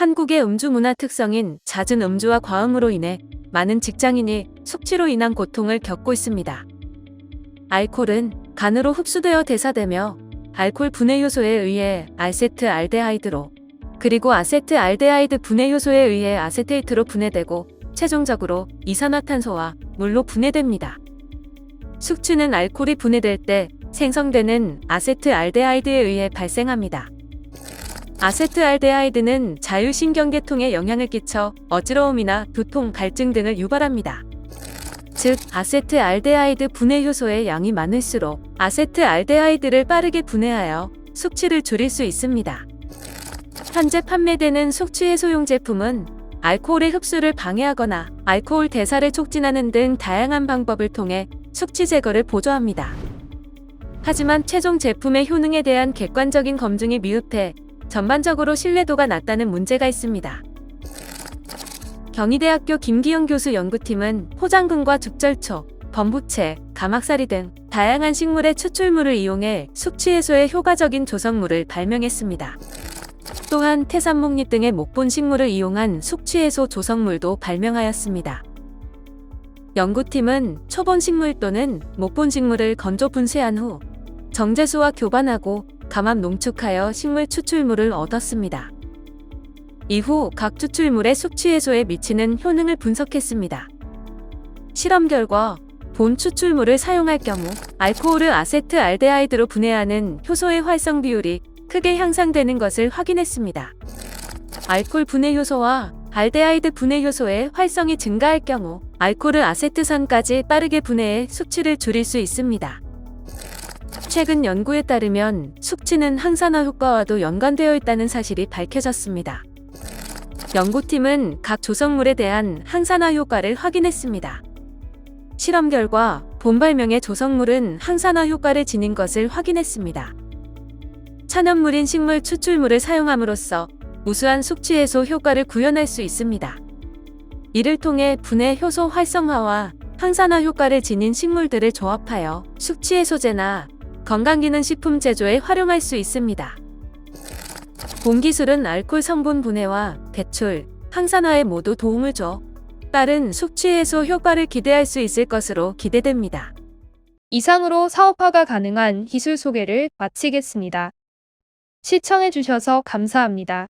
한국의 음주 문화 특성인 잦은 음주와 과음으로 인해 많은 직장인이 숙취로 인한 고통을 겪고 있습니다. 알코올은 간으로 흡수되어 대사되며 알코올 분해 요소에 의해 아세트 알데하이드로 그리고 아세트 알데하이드 분해 요소에 의해 아세테이트로 분해되고 최종적으로 이산화탄소와 물로 분해됩니다. 숙취는 알코올이 분해될 때 생성되는 아세트 알데하이드에 의해 발생합니다. 아세트 알데하이드는 자율신경계통에 영향을 끼쳐 어지러움이나 두통, 갈증 등을 유발합니다. 즉, 아세트 알데하이드 분해 효소의 양이 많을수록 아세트 알데하이드를 빠르게 분해하여 숙취를 줄일 수 있습니다. 현재 판매되는 숙취 해소용 제품은 알코올의 흡수를 방해하거나 알코올 대사를 촉진하는 등 다양한 방법을 통해 숙취 제거를 보조합니다. 하지만 최종 제품의 효능에 대한 객관적인 검증이 미흡해 전반적으로 신뢰도가 낮다는 문제가 있습니다. 경희대학교 김기영 교수 연구팀은 포장근과 죽절초, 범부채, 가막사리 등 다양한 식물의 추출물을 이용해 숙취 해소에 효과적인 조성물을 발명했습니다. 또한 태산목립 등의 목본 식물을 이용한 숙취 해소 조성물도 발명하였습니다. 연구팀은 초본 식물 또는 목본 식물을 건조 분쇄한 후 정제수와 교반하고 감압 농축하여 식물 추출물을 얻었습니다. 이후 각 추출물의 숙취 해소에 미치는 효능을 분석했습니다. 실험 결과 본 추출물을 사용할 경우 알코올을 아세트 알데하이드로 분해하는 효소의 활성 비율이 크게 향상되는 것을 확인했습니다. 알코올 분해 효소와 알데하이드 분해 효소의 활성이 증가할 경우 알코올을 아세트산까지 빠르게 분해해 숙취를 줄일 수 있습니다. 최근 연구에 따르면 숙취는 항산화 효과와도 연관되어 있다는 사실이 밝혀졌습니다. 연구팀은 각 조성물에 대한 항산화 효과를 확인했습니다. 실험 결과 본 발명의 조성물은 항산화 효과를 지닌 것을 확인했습니다. 천연물인 식물 추출물을 사용함으로써 우수한 숙취 해소 효과를 구현할 수 있습니다. 이를 통해 분해 효소 활성화와 항산화 효과를 지닌 식물들을 조합하여 숙취 해소제나 건강기능식품 제조에 활용할 수 있습니다. 본 기술은 알코올 성분 분해와 배출, 항산화에 모두 도움을 줘 빠른 숙취 해소 효과를 기대할 수 있을 것으로 기대됩니다. 이상으로 사업화가 가능한 기술 소개를 마치겠습니다. 시청해주셔서 감사합니다.